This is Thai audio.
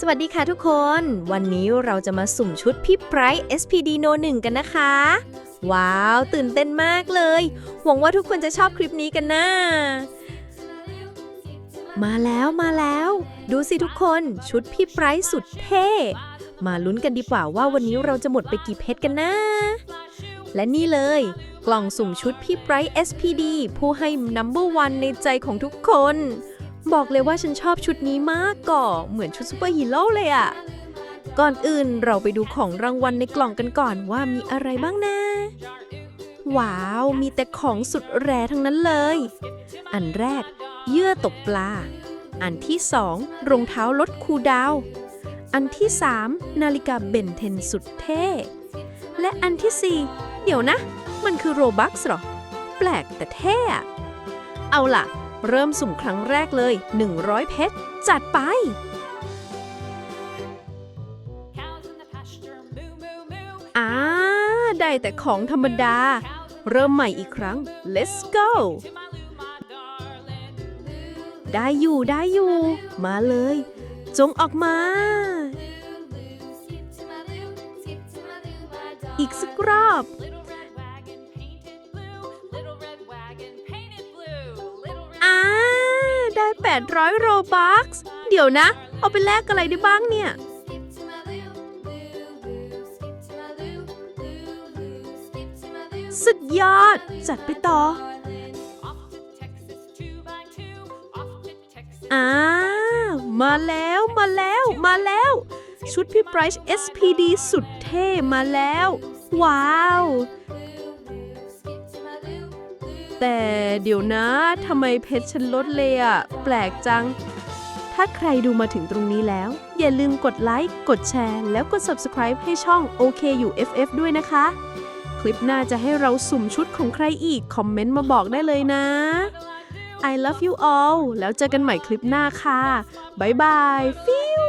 สวัสดีค่ะทุกคน วันนี้เราจะมาสุ่มชุดพี่ไบรท์ SPD No 1 กันนะคะ ว้าว ตื่นเต้นมากเลย หวังว่าทุกคนจะชอบคลิปนี้กันนะ มาแล้วมาแล้ว ดูสิทุกคนชุดพี่ไบรท์สุดเท่ มาลุ้นกันดีกว่าว่าวันนี้เราจะหมดไปกี่เพชรกันนะ และนี่เลย กล่องสุ่มชุดพี่ไบรท์ SPD ผู้ให้ number one ในใจของทุกคน บอกเลยว่าฉันชอบชุดนี้มากก่อเหมือนชุดซูเปอร์ฮีโร่เลยอะก่อนอื่นเราไปดูของรางวัลในกล่องกันก่อนว่ามีอะไรบ้างนะ ว้าว มีแต่ของสุดแรทั้งนั้นเลย อันแรก เยื่อตกปลา อันที่สองรองเท้าลดคูดาว อันที่สามนาฬิกาเบนเทนสุดเท่ และอันที่สี่เดี๋ยวนะ มันคือโรบัคส์หรอ แปลกแต่เท่อะเอาล่ะ เริ่มสุ่มครั้งแรกเลย 100 เพชร จัดไป อ่า ได้แต่ของธรรมดา เริ่มใหม่อีกครั้ง let's go ได้อยู่ได้อยู่ มาเลย จงออกมา อีกสักรอบ 800 โรบัคส์เดี๋ยวนะ เอาไปแลกอะไรได้บ้างเนี่ย สุดยอด จัดไปต่อ อ่า มาแล้วมาแล้วมาแล้ว ชุดพี่ไบรท์ SPD สุดเท่มาแล้ว ว้าว แต่เดี๋ยวนะทำไมเพชรฉันลดเลยอะแปลกจัง ถ้าใครดูมาถึงตรงนี้แล้ว อย่าลืมกดไลค์ กดแชร์ แล้วกด subscribe ให้ช่อง OKU FF ด้วยนะคะ คลิปหน้าจะให้เราสุ่มชุดของใครอีก คอมเมนต์มาบอกได้เลยนะ I love you all แล้วเจอกันใหม่คลิปหน้าค่ะ บ๊ายบาย ฟิว